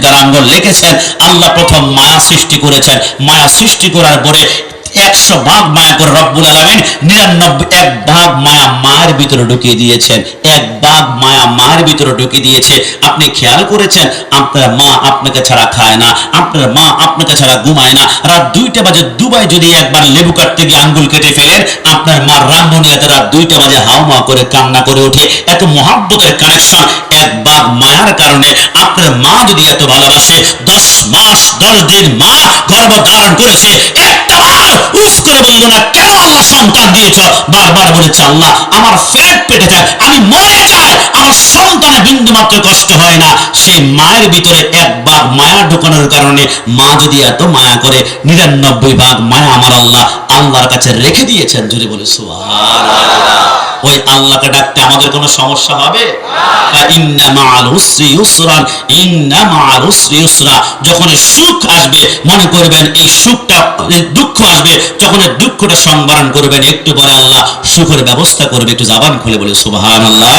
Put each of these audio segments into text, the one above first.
কারাঙ্গল লিখেছেন আল্লাহ প্রথম মায়া সৃষ্টি করেছেন। মায়া সৃষ্টি করার পরে একশো ভাগ মায়া করে রব্বুল আলমিন নিরানব্বই, এক ভাগ মায়া মায়ের ভিতরে ঢুকিয়ে দিয়েছেন। এক ভাগ মায়া মায়ের ভিতরে ঢুকিয়ে দিয়েছে। আপনি খেয়াল করেছেন? আপনার মা আপনাকে ছাড়া খায় না। আপনার মা আপনাকে ছাড়া ঘুমায় না। রাত দুইটা বাজে দুবাই যদি একবার লেবু কাটতে গিয়ে আঙ্গুল কেটে ফেলেন, আপনার মা রাঙ্গনিয়াতে রাত দুইটা বাজে হাওমা করে কান্না করে ওঠে। এত মহাব্বতের কানেকশন এক ভাগ মায়ার কারণে। আপনার মা যদি এত ভালোবাসে, দশ মাস, দশ দিন মা গর্ভ ধারণ করেছে বার উফ করে বলল, না, কেন আল্লাহ সন্তান দিয়েছ? বারবার বলেছে, আল্লাহ, আমার পেটে আমি মরে যাই, আমার সন্তানের বিন্দু মাত্র কষ্ট হয় না। সেই মায়ের ভিতরে একবার মায়া ঢোকানোর কারণে মা যদি এত মায়া করে, নিরানব্বই ভাগ মায়া আমার আল্লাহ আল্লাহর কাছে রেখে দিয়েছেন। জুড়ে বলে ওই আল্লাহকে ডাকতে আমাদের কোনো সমস্যা হবে? যখন সুখ আসবে, মনে করবেন এই সুখটা দুঃখ আসবে, যখন দুঃখটা সংবরণ করবেন, একটু পরে আল্লাহ সুখের ব্যবস্থা করবে, একটু জাবান খুলে বলে, সুবহানাল্লাহ।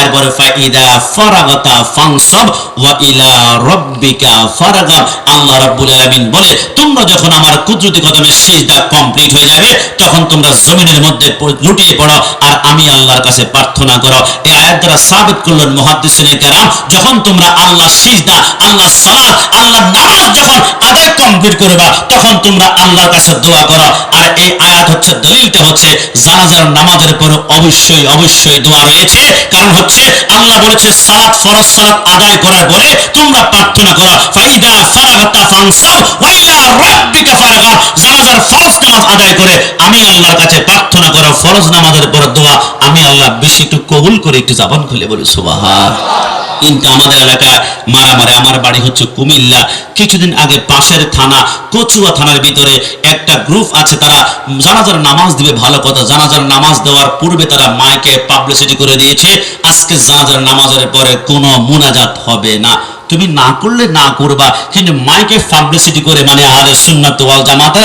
এরপরে ফাইদা ফারাগাতা ফানসাব ওয়া ইলা রাব্বিকা ফারাগাব। আল্লাহ রাব্বুল আলামিন বলে, তোমরা যখন আমার কুদরতি কদমে সিজদা কমপ্লিট হয়ে যাবে, তখন তোমরা জমিনের মধ্যে লুটিয়ে পড়ো, আর আমি আল্লাহর কাছে প্রার্থনা করো। এই আয়াত দ্বারা সাবিত করলেন মুহাদ্দিসিনে কেরাম, যখন তোমরা আল্লাহ সিজদা আল্লাহ সালাত আল্লাহ নামাজ যখন আদায় কমপ্লিট করবা, তখন তোমরা আল্লাহর কাছে দোয়া করো। আর এই আয়াত হচ্ছে, দলিলটা হচ্ছে, জানাজার নামাজের পর অবশ্যই অবশ্যই দোয়া রয়েছে। কারণ হচ্ছে, আল্লাহ বলেছে, সালাত, ফরজ সালাত আদায় করার পরে তোমরা প্রার্থনা করো। ফাইদা ফারাগাতা ফানসাব ওয়া ইলা রাব্বিকা ফারাগাব জানাজার ফরজ নামাজ আদায় করে, আমি আল্লাহর কাছে প্রার্থনা করো, ফরজ নামাজের পর দোয়া আমি আল্লাহ বেশি একটু কবুল করে একটু জাবান খুলে বলি, সুবহান। কিন্তু আমাদের এলাকায় মারামারি, আমার বাড়ি হচ্ছে কুমিল্লা। কিছুদিন আগে পাশের থানা, কচুয়া থানার ভিতরে একটা গ্রুপ আছে, তারা জানাজার নামাজ দিবে, ভালো কথা। জানাজার নামাজ দেওয়ার পূর্বে তারা মাইকে পাবলিসিটি করে দিয়েছে। আজকে জানাজার নামাজের পরে কোনো মোনাজাত হবে না। তুমি না করলে না করবা। কিন্তু মাইকে পাবলিসিটি করে মানে আহলে সুন্নাত ওয়াল জামাত,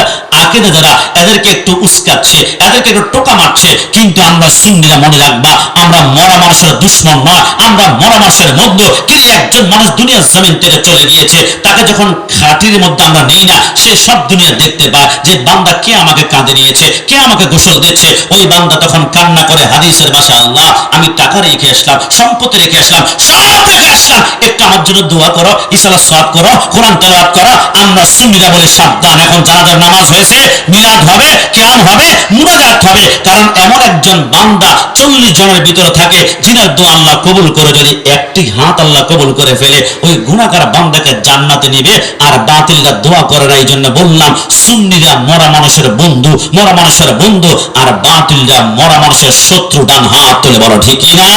আকিদা যারা, এদেরকে একটু উস্কাচ্ছে, এদেরকে একটু টোকা মারছে, কিন্তু আমরা সুন্নিরা মনে রাখবা, আমরা মরা মানুষের দুশ্মন নয়, আমরা মরা মানুষের মধ্যে কিন্তু একজন মানুষ দুনিয়ার জমিন থেকে চলে গিয়েছে। তাকে যখন খাটির মধ্যে আমরা নেই না, সে সব দুনিয়া দেখতে পায় যে বান্দা কে আমাকে কাঁদে নিয়েছে, কে আমাকে গোসল দিচ্ছে। ওই বান্দা তখন কান্না করে, হাদিসের ভাষা আল্লাহ, আমি টাকা রেখে আসলাম, সম্পত্তি রেখে আসলাম, সব রেখে আসলাম, একটু আমার জন্য দোয়া করো ইসালা সব করো, কোরআন তেলাওয়াত করো, আমরা সুন্নিরা বলে সাবধান। এখন জানাজার নামাজ হয়েছে, মিলাদ হবে, কিয়াম হবে, মুনাজাত হবে, কারণ এমন একজন বান্দা চল্লিশ জনের ভিতরে থাকে, যিনার দোয়া আল্লাহ কবুল করে, যদি একটি হাত আল্লাহ কবুল করে ফেলে, ওই গুণাকার বান্দাকে জান্নাতে নিবে, আর বাতিলরা দোয়া করে না এই জন্য বললাম, সুন্নিরা মরা মানুষের বন্ধু, মরা মানুষের বন্ধু, আর বাতিলরা মরা মানুষের শত্রু ডান হাত তুলে বলো, ঠিক না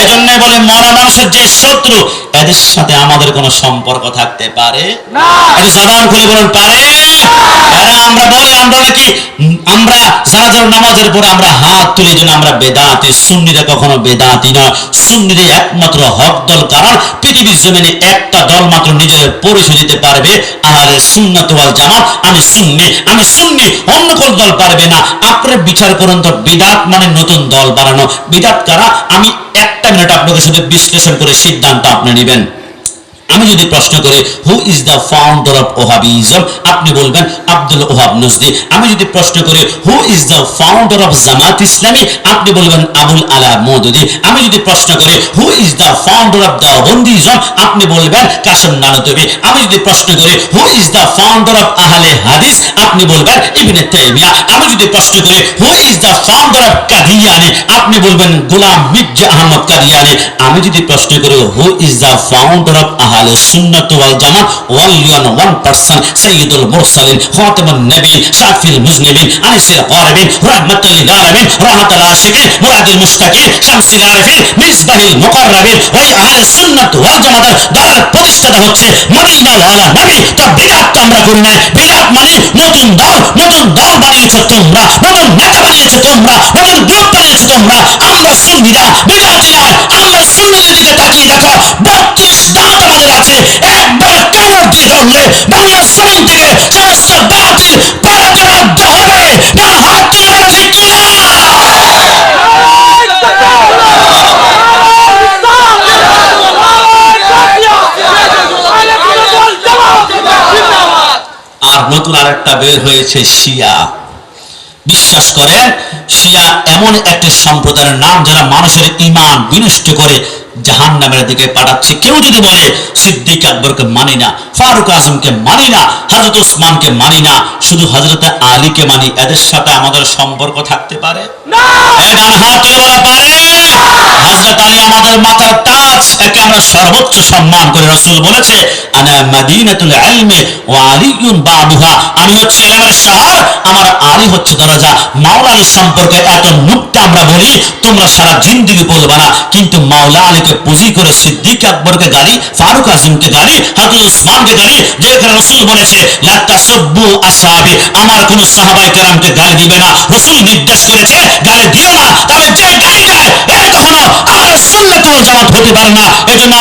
এই জন্য বলে মরা মানুষের যে শত্রু, এদের সাথে আমাদের কোনো সম্পর্ক থাকতে পারে? একটু খুলে বলুন পারে। আমরা বলি আমরা নাকি আমরা জানাজার নামাজের পরে আমরা হাত তুলে আমরা বেদাতি সুন্নিরা কখনো বেদাতি নয়। সুন্নিরা একমাত্র হক দল কারণ পৃথিবীর জমিনে একটা দল মাত্র নিজেদের পরিচয় দিতে পারবে আর সুন্নাত ওয়াল জামাত। আমি সুন্নি আমি সুন্নি অন্য কোন দল পারবে না। আপনারা বিচার করুন তো বিদাত মানে নতুন দল বানানো। বিদাত কারা? আমি একটা মিনিট আপনাদের সাথে বিশ্লেষণ করে সিদ্ধান্ত আপনি নেবেন। আমি যদি প্রশ্ন করি who is the founder of Wahhabism আপনি বলবেন, আব্দুল ওহাব নজদি। আমি যদি প্রশ্ন করি who is the founder of Jamaat Islami? আপনি বলবেন, আবুল আলা মৌদুদি। আমি যদি প্রশ্ন করি who is the founder of the Deobandism আপনি বলবেন, কাসম নানতবি। আমি যদি প্রশ্ন করি who is the founder of Ahle Hadith? আপনি বলবেন, ইবনে তাইমিয়া। আমি যদি প্রশ্ন করি who is the founder of Qadiani? আপনি বলবেন, গোলাম মির্জা আহমদ কাদিয়ানি। আমি যদি প্রশ্ন করি who is the founder of Ahle Sunnat Wal Jamaat on one person সাইয়্যিদুল মুরসালিন, খাতামুন নবী শাফিল মুজনিবিন, আনিসিল গারিবিন রাহমাতুল লিল আলামিন রাহমাতুল আশিকিন মুরাদিল মুশতাকিন শামসিল আরিফিন, মিসবাহিল মুকাররাবিন, ওই আহলে সুন্নাত ওয়াল জামাতের দলের প্রতিষ্ঠাতা হচ্ছে মদিনা ওয়ালা নবী তো বিদআত তো আমরা করি নাই বিদআত মানে নতুন দল নতুন দল বানিয়েছো তোমরা, নতুন নেতা বানিয়েছো তোমরা, নতুন গ্রুপ বানিয়েছো তোমরা। আমরা সুন্নিরা নয় আমরা সুন্নিদের দিকে তাকিয়ে দেখো, বত্রিশ দাঁত আছে একবার তলব ধরলে বাংলার জমিন থেকে সমস্ত বাতিল বাতিল হয়ে গেলে তার হাত তুলে বলে ঠিক কিনা? আর নতুন আর একটা বের হয়েছে শিয়া। বিশ্বাস করে শিয়া এমন একটি সম্প্রদায়ের নাম যারা মানুষের ইমান বিনষ্ট করে জাহান নামের দিকে পাঠাচ্ছে কেউ যদি বলে সিদ্দিক আকবরকে মানি না ফারুক আজমকে মানি না হজরত ওসমানকে মানি না শুধু হজরত আলীকে মানি এদের সাথে আমাদের সম্পর্ক থাকতে পারে? এই ডান হাত তুলে বলা পারে আলী আমাদের মাথার আমরা সর্বোচ্চ সম্মান করে রসুল বলেছে আমি শহর আমার আলী হচ্ছে দরজা। মাওলা আলী সম্পর্কে এত আমরা বলি, তোমরা সারা না। কিন্তু মাওলা আলীকে পুঁজি করে সিদ্দিক আকবরকে ফারুক আজমকে যেখানে রসুল বলেছে, লা তাসাব্বু আসহাবি আমার কোন কেরামকে গালি দিবে না। রসুল নির্দেশ করেছে, গালি দিও না। তবে যে গালি দেয় কখনো সুন্নাতুল জামাত হতে পারে না।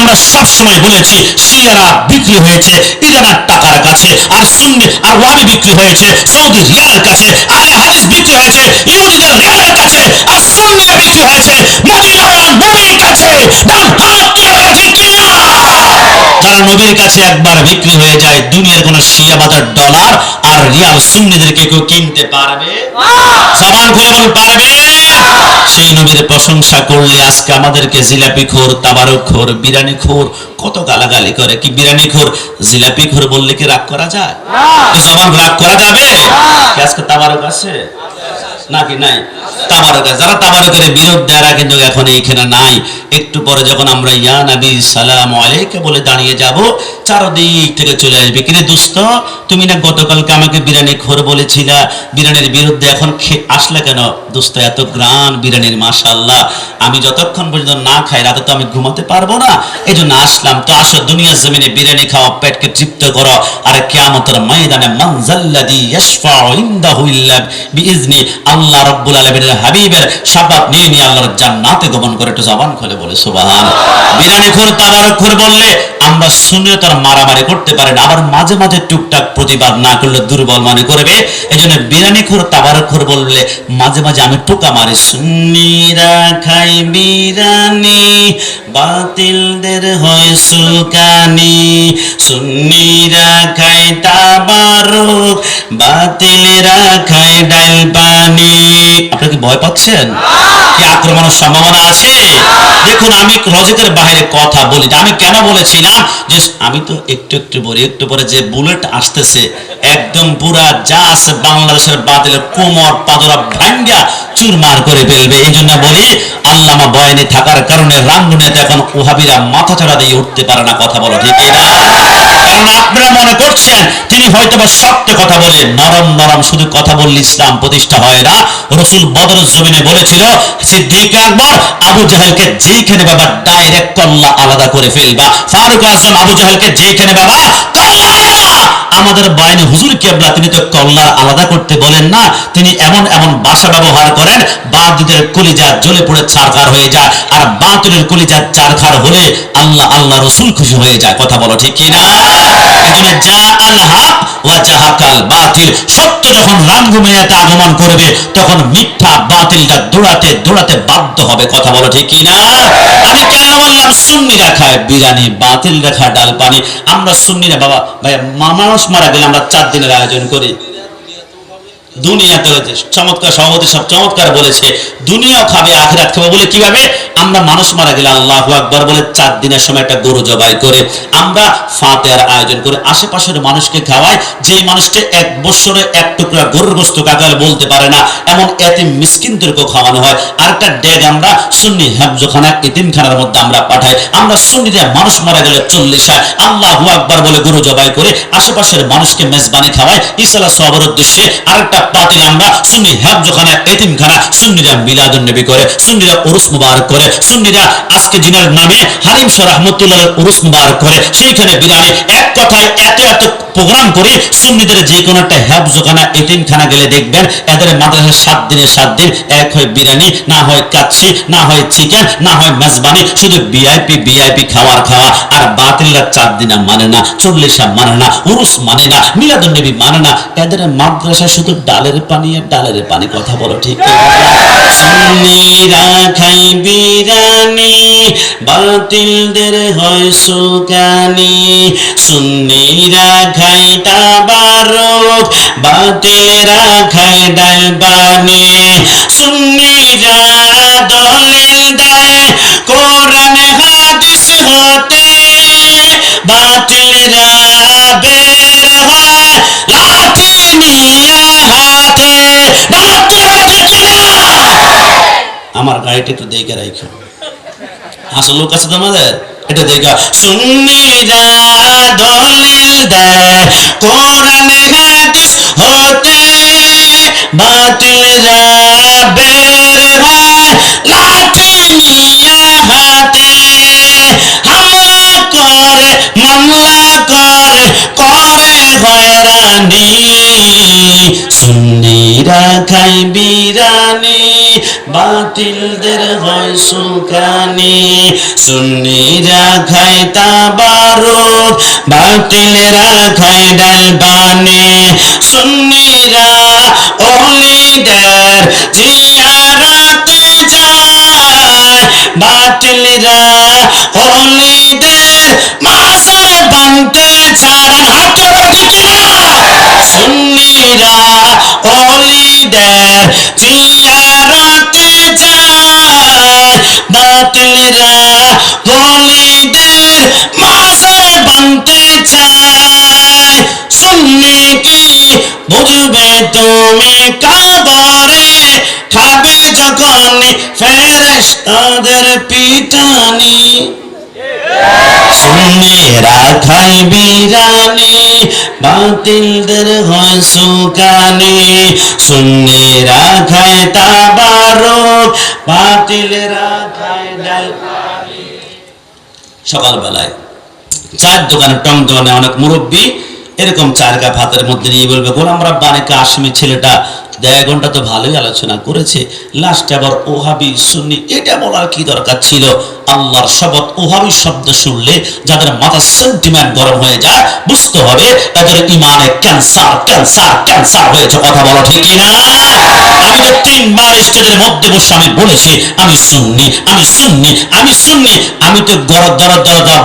আমরা সব সময় বলেছি শিয়ারা বিক্রি হয়েছে ইরানের টাকার কাছে, আর সুন্নি আর ওয়াবি বিক্রি হয়েছে সৌদি রিয়ালের কাছে আহলে হাদিস বিক্রি হয়েছে ইহুদিদের কাছে, আর সুন্নিরা বিক্রি হয়েছে নবীর কাছে হাত কিনা যারা নবীর কাছে একবার বিক্রি হয়ে যায়, দুনিয়ার কোন শিয়া বাজার ডলার আর রিয়াল সুন্নিদেরকে কেউ কিনতে পারবে? জবান খুলে বল পারবে? সেই নবীর প্রশংসা করলে আজকে আমাদেরকে জিলাপি খোর তাবারক খোর বিরানি খোর কত গালাগালি করে। কি বিরানি খোর? জিলাপি খোর বললে কি রাগ করা যায়? জবান রাগ করা যাবে কি আজকে তাবারক আছে? নাকি নাই? তাবারক, যারা তাবারকের বিরুদ্ধে এরা কিন্তু এখন এইখানে নাই। একটু পরে যখন আমরা ইয়া নবী, সালাম আলাইকে বলে দাঁড়িয়ে যাব, চারদিক থেকে চলে আসবে। কিরে দুস্থ তুমি না গতকালকে আমাকে বিরিয়ানি খোর বলেছিলা? বিরিয়ানির বিরুদ্ধে এখন আসলে কেন? দুস্থ এত গ্রান বিরিয়ানির মাশাল্লাহ আমি যতক্ষণ পর্যন্ত না খাই, রাতে তো আমি ঘুমাতে পারব না। এই জন্য আসলাম, তো আসো দুনিয়ার জমিনে বিরিয়ানি খাওয়া, পেটকে তৃপ্ত করো। আর কেয়ামতের ময়দানে বিইজনি আল্লাহ রাব্বুল আলামিনের হাবিবের নিয়ে নিয়ে আল্লাহর জান্নাতে গমন করে একটু জবান খুলে বলে, সুবহান। বিরিয়ানি বললে আমরা শুনে তার মারামারি করতে পারি না, আবার মাঝে মাঝে টুকটাক প্রতিবাদ না করলে দুর্বল মনে করবে। এই জন্য বিরিয়ানি খোর, তাবারক খোর বললে মাঝে মাঝে আমি টোকা মারি সুন্নিরা খাই বিরানি, বাতিলদের হয় সুকানি সুন্নিরা খাই তাবারক বাতিলেরা খায় ডাল পানি আপনারা কি ভয় পাচ্ছেন? কি আক্রমণের সম্ভাবনা আছে? দেখুন, আমি লজিকের বাইরে কথা বলি আমি কেন বলেছিলাম যে আমি তো একটু একটু বলি একটু পরে যে বুলেট আসতেছে একদম পুরা আছে বাংলাদেশের বাতিলের কোমর পাদরা ভাঙ্গা চুরমার করে ফেলবে। এই জন্য বলি, আল্লামা বয়ানি থাকার কারণে রামদুনিয়াতে এখন ওহাবিরা মাথা চড়া দিয়ে উঠতে পারে না, কথা বলো ঠিক না কারণ আপনারা মনে করছেন, তিনি হয়তো বা কথা বলে নরম নরম শুধু কথা বললে ইসলাম প্রতিষ্ঠা হয় না। রসুল বদর জমিনে বলেছিল, সিদ্দিক আকবর, আবু জাহেলকে যেইখানে বাবা ডাইরেক্ট আলাদা করে ফেলবা। ফারুক আজম আবু জাহেলকে যেইখানে বাবা আমাদের বয়ানে হুজুর কেবলা তিনি তো কল্লার আলাদা করতে বলেন না, তিনি এমন এমন বাসা ব্যবহার করেন বাদীদের কলিজা জ্বলে পড়ে চারখার হয়ে যায়, আর বাতিলের কলিজা চারখার হলে আল্লাহ আল্লাহ রসুল খুশি হয়ে যায়, কথা বলো ঠিক কিনা? এজন্য যা আল হাক ওয়া জাহাকাল বাতিল, সত্য যখন রামভূমিতে আগমন করবে, তখন মিথ্যা বাতিলটা দৌড়াতে দৌড়াতে বাধ্য হবে। কথা বলো ঠিক কিনা? আমি কেন বললাম সুন্নিরা খায় বিরিয়ানি বাতিল রেখা ডাল পানি আমরা সুন্নিরা বাবা। ভাই মানুষ মারা গেলে আমরা চার দিনের আয়োজন করি। দুনিয়াতে চমৎকার সভাপতি সব চমৎকার বলেছে, দুনিয়াও খাবে, আখিরাত খাবে বলে কীভাবে? আমরা মানুষ মারা গেলে আল্লাহ বলে চার দিনের সময় একটা গরু জবাই করে, আমরা ফাতেহার আয়োজন করে আশেপাশের মানুষকে খাওয়াই, যেই মানুষটা এক এক টুকরা গরুর গোস্ত কাকাল বলতে পারে না, এমন এতে মিসকিনদেরকেও খাওয়ানো হয়। আরেকটা ডেগ আমরা সুন্নি এতিমখানার মধ্যে আমরা পাঠাই। আমরা মানুষ মারা গেলে আল্লাহ বলে গরু জবাই করে আশেপাশের মানুষকে মেজবানি খাওয়াই। ইসালা উদ্দেশ্যে আরেকটা পাতিল আমরা সুন্নি হেফজখানা সুন্নিরা মিলাদুন নবী করে, সুন্নিরা উরুস মুবারক করে, সুন্নিরা আজকে নামে শাহ রহমতুল্লাহ উরুস মুবারক করে, সেইখানে বিরানে এক কথায় এত এত প্রোগ্রাম সুন্নিদের যে কোনো একটা গেলে দেখবেন এদের সাত দিনের সাত দিন এক হয় বিরিয়ানি, না হয় কাচ্ছি না হয় চিকেন, না হয় মেজবানি, শুধু ভিআইপি ভিআইপি খাওয়ার খাওয়া, আর বাতিলরা চার দিনা মানে না, চল্লিশা মানে না উরুস মানে না মিলাদুন্নবী মানে না, এদের মাদ্রাসা শুধু চালের পানি আর ডালের পানি কথা বলো ঠিক খাই বিরানি, বাতিলদের হয় সুকানি। সুন্নিরা খাই খাই ডাল বানি সুন্নিরা দেয়, কোরআন হাদিস হতে বাতিলরা গাড়িটা একটু দেখে রাখো। আসল লোক আছে তোমাদের? এটা দেখা সুন্নিরা দলিল দেয়, কোরআন হাদিস হতে বাতিলরা বের হয়, লাঠি নিয়ে হাতে হামলা করে, মামলা করে করে হয়রানি। সুন্নিরা খাই বিরানি। বাতিলদের হয় সুখানি সুন্নিরা খাই তাবারুক বাতিলেরা খাই ডালবানি সুন্নিরা অলিদের জিয়ারাতে যায়, বাতিলরা অলিদের মাসার বানতে চায় হাতে সুন্নিরা অলিদের জিয়ারাতে তুমি কাবরে খাবে যখন ফেরেশতাদের পিটানি। খাই বিরানি, বাতিলদের হয় সুকানি। বাতিলেরা ডাল সকালবেলায় চার দোকানে টং দোকানে অনেক মুরব্বী এরকম চার ভাতের মধ্যে নিয়ে বলবে গোলাম রাব্বানি কাশ্মীর ছেলেটা দেড় ঘণ্টা তো ভালোই আলোচনা করেছে। লাস্টে আবার ওহাবি সুন্নি, এটা বলার কি দরকার ছিল? আল্লাহর শপথ ওহাবি শব্দ শুনলে যাদের মাথা সেন্টিমেন্ট গরম হয়ে যায়, বুঝতে হবে এদের ইমানে ক্যান্সার ক্যান্সার ক্যান্সার হয়েছে। কথা বলো ঠিক কিনা আমি তো তিনবার স্টেজের মধ্যে বসে আমি বলেছি, আমি শুননি আমি শুননি আমি শুননি আমি তো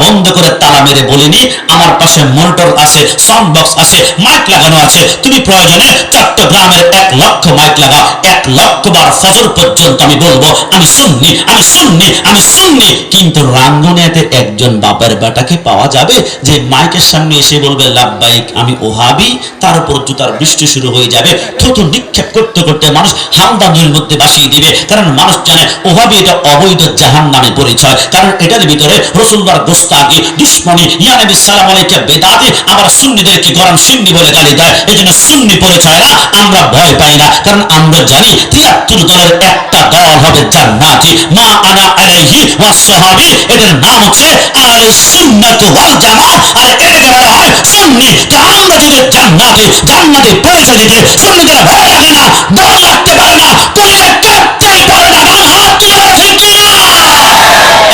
বন্ধ করে তালা মেরে বলিনি। আমার পাশে মনিটর আছে সাউন্ড বক্স আছে মাইক লাগানো আছে। তুমি প্রয়োজনে চট্টগ্রামের এক লক্ষ মাইক লাগাও এক লক্ষ বার ফজর পর্যন্ত আমি বলব, আমি শুননি আমি শুননি আমি শুননি কিন্তু রাঙ্গুনিয়াতে একজন বাবার বেটাকে পাওয়া যাবে, যে মাইকের সামনে এসে বলবে লাভবাইক আমি ওহাবি। তার উপর জুতার বৃষ্টি শুরু হয়ে যাবে। থুতু নিক্ষেপ করতে করতে মানুষ হামদা নদীর মধ্যে ভাসিয়ে দিবে। কারণ মানুষ জানে, ওহাবি এটা অবৈধ জাহান নামে পরিচয়। কারণ এটার ভিতরে রসুল্লার গোস্তাকি দুশ্মনী ইয়ানবী সালাম আলাইকে বেদাতে, আবার সুন্নিদেরকে গরম সুন্নি বলে গালি দেয়। এই জন্য সুন্নি পরিচয় না, আমরা ভয় পাই। না। কারণ আমরা জানি তিয়াত্তর দলের একটা দল হবে জান্নাতি। মা আনা আলাইহি ওয়া সাহাবি। এদের নাম হচ্ছে আহলে সুন্নাত ওয়াল জামাত আর এটাকে বলা হয় সুন্নি। তো আমরা যদি জান্নাতি জান্নাতি পরিচয় দিতে সুন্নিদের ভয় লাগে না, দল লাগতে পারে না কোরআনের কাটতেই পারে না ডান হাত তুলে ঠিক কিনা?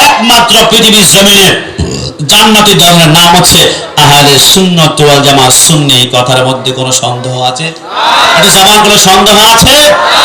একমাত্র পৃথিবীর জমিনে জান্নাতি দলের নাম হচ্ছে আহলে সুন্নাত ওয়াল জামাত। সুন্নি কথার মধ্যে কোনো সন্দেহ আছে? এটা সবার কোনো সন্দেহ আছে?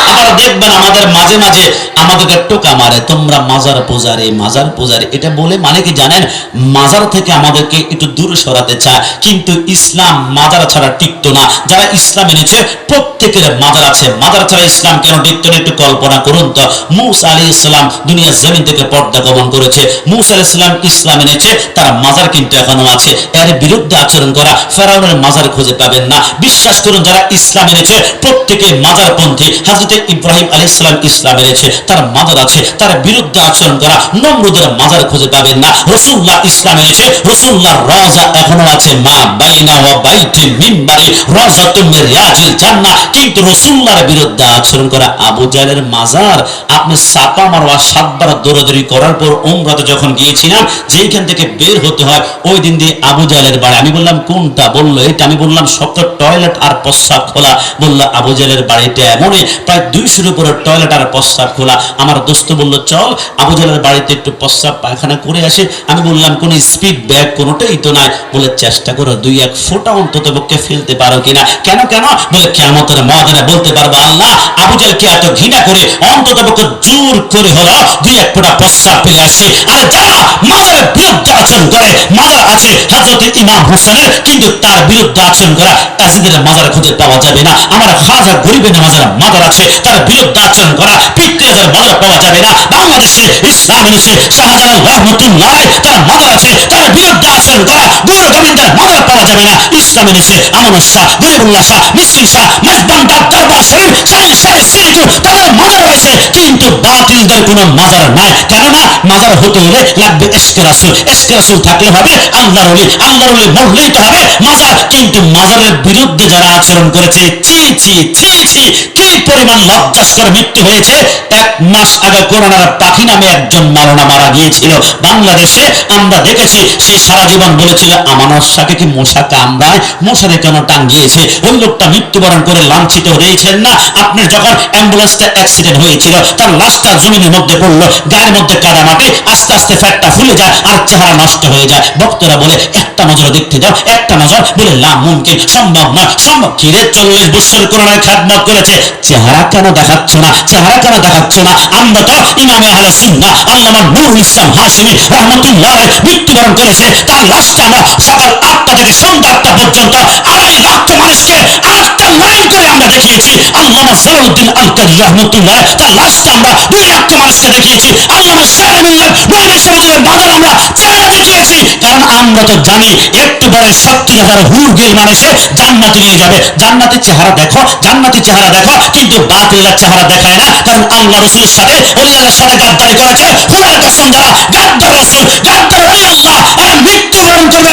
আবার দেখবেন আমাদের মাঝে মাঝে আমাদেরকে টোকা মারে, তোমরা মাজার পূজারি মাজার পূজারি। এটা বলে মানে কি জানেন? মাজার থেকে আমাদেরকে একটু দূরে সরাতে চায়। কিন্তু ইসলাম মাজার ছাড়া টিকতো না। যারা ইসলাম এনেছে, প্রত্যেকের মাজার আছে। মাজার ছাড়া ইসলাম কেন টিকতো না? একটু কল্পনা করুন তো। মুসা আলী ইসলাম দুনিয়ার জমিন থেকে পর্দা গমন করেছে। মুসা আলী ইসলাম ইসলাম এনেছে, তার মাজার কিন্তু এখনও আছে। এর বিরুদ্ধে আচরণ করা ফেরাউনের মাজার খুঁজে পাবেন না। বিশ্বাস করুন, যারা ইসলাম এনেছে, প্রত্যেকে মাজারপন্থী। হাজরতে ইব্রাহিম আলী ইসলাম ইসলাম এনেছে, তার মাজার আছে, তার বিরুদ্ধে আচরণ করা নমরুদের মাজার খুঁজে পাবেন না। রসুল্লাহ ইসলাম এনেছে রসুল্লাহ রজা এখনও আছে, মা বাইনা ওয়া বাইতি মিম্বারি, রজা তুমি রিয়াজিল জান্নাহ। কিন্তু রসুল্লাহর বিরুদ্ধে আচরণ করা আবু জাহেলের মাজার, আপনি সাপা মারওয়া সাতবার দৌড়াদৌড়ি করার পর উমরাতে যখন গিয়েছিলাম, যেইখান থেকে বের হতে হয়। ওই দিন দিয়ে আবু জাহেলের বাড়ি। আমি বললাম, কোনটা? বলল এটা আমি বললাম, সব টয়লেট আর প্রস্রাব খোলা। বলল, আবু জাহেলের বাড়িটা এমনই, প্রায় দুইশোর উপরে টয়লেট আর প্রস্রাব খোলা। আমার দোস্ত বলল, চল, আবু জাহেলের বাড়িতে একটু প্রস্রাব, পায়খানা করে আসে। আমি বললাম, কোন স্পিড ব্যাগ কোনোটাই তো নাই। বলে, চেষ্টা করো, দুই এক ফোঁটা অন্তত পক্ষে ফেলতে পারো কিনা। কেন কেন? বলে কেমতের ময়দানে বলতে পারব, আল্লাহ, আবু জাহেলকে এত ঘৃণা করে অন্তত পক্ষে জোর করে হলো, দুই এক ফোঁটা প্রস্রাব ফেলে আসছি। আর যারা মাজারের বিরুদ্ধে আচরণ করে মাজার আছে হজরত ইমাম হোসেনের, কিন্তু তার বিরুদ্ধে আচরণ করা তাজিদের মাজার খুঁজে পাওয়া যাবে না। আমার খাজা গরিবের মাজার মাজার আছে, তার বিরুদ্ধে আচরণ করা পিতৃদের মাজার পাওয়া যাবে না। বাংলাদেশে, ইসলাম এনেছে শাহজালাল রহমতুল্লাহ তার মাজার আছে তার বিরুদ্ধে আচরণ করা গুরু গোবিন্দের মাজার পাওয়া যাবে না। ইসলাম এনেছে আমানুর শাহ, গরিবুল্লাহ শাহ মিসির শাহ মেজবান ডাক দরবার শরীফ শাহী শাহ শ্রীটু তাদের মাজার রয়েছে, কিন্তু বাতিলদের কোনো মাজার নাই। কেননা মাজার হতে হলে লাগবে এসকে রাসুল এসকে রাসুল থাকলে হবে, আল্লাহর ওলি আল্লাহর ওলি মরলেই তো হবে, মাজার। কিন্তু মাজারের বিরুদ্ধে যারা আচরণ করেছে, ছি ছি ছি ছি, কি পরিমাণ লজ্জাস্কর মৃত্যু হয়েছে? এক মাস আগে করোনার পাখি নামে একজন মারণা মারা গিয়েছিল বাংলাদেশে। আমরা দেখেছি, সে সারা জীবন বলেছিল আমানত শাকে কি মশা কামড়ায়? মশারে কেন টাঙ্গিয়েছে? ওই লোকটা মৃত্যুবরণ করে লাঞ্ছিত হয়েছেন না? আপনার যখন অ্যাম্বুলেন্সটা অ্যাক্সিডেন্ট হয়েছিল, তার লাশটা জমিনের মধ্যে পড়ল, গায়ের মধ্যে কাদা মাটি, আস্তে আস্তে ফ্যাটটা ফুলে যায়, আর চেহারা নষ্ট হয়ে যায়। ভক্তরা বলে, একটা নজর দেখতে যাও, একটা নজর বলে লাম মুমকিন, সম্ভব নয়। সম্ভব কিরে চল্লিশ বছর করোনার খ্যাতমত করেছে। চেহারা কেন দেখাচ্ছ না? চেহারা কেন দেখাচ্ছ না? আমরা তো ইমামে আহলে সুন্নাহ, আল্লামা নুরুল ইসলাম হাশিমি রহমতুল্লাহ মৃত্যুবরণ করেছে। তার লাশটা আমরা সকাল আটটা থেকে সন্ধ্যা আটটা পর্যন্ত আড়াই লক্ষ মানুষকে আটটা লাইন করে আমরা দেখিয়েছি। আল্লামা সালাউদ্দিন আল কাদি রহমতুল্লাহ তার লাশটা আমরা দুই লক্ষ মানুষকে দেখিয়েছি। আল্লামা শের মিল্লাত নবী সমাজের বাজার আমরা চেহারা দেখিয়েছি কারণ আমরা তো জানি একটু পরে সত্তর হাজার হুর গিল মানুষে জান্নাতে নিয়ে যাবে। জান্নাতের চেহারা দেখো, জান্নাতের চেহারা দেখো, কিন্তু বাতিলের চেহারা দেখায় না, কারণ আল্লাহ রসুলের সাথে অলিয়াদের সাথে গাদ্দারি করেছে। হুরার কাসম যারা গাদ্দার রসুল, গাদ্দার আল্লাহ এরা মৃত্যুবরণ করবে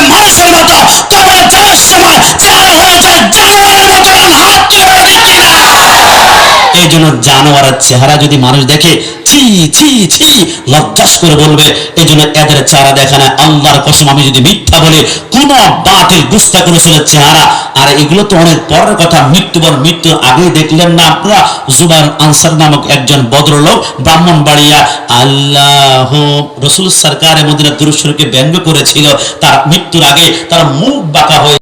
এই জন্য জানোয়ারের চেহারা যদি মানুষ দেখে ছি ছি ছি, লজ্জাস করে বলবে এদের চেহারা না। আল্লাহর কসম, আমি যদি মিথ্যা বলি, কোন বাতিল গুস্তা করেছিল চেহারা, আর এগুলো তো অনেক পরের কথা মৃত্যুবর আগেই দেখলেন না আপনারা আনসার নামক একজন ভদ্রলোক, ব্রাহ্মণবাড়িয়া, আল্লাহ, রসুল সরকার মদিনা দুরুশ্বরকে ব্যঙ্গ করেছিল, তার মৃত্যুর আগে তার মুখ বাঁকা হয়ে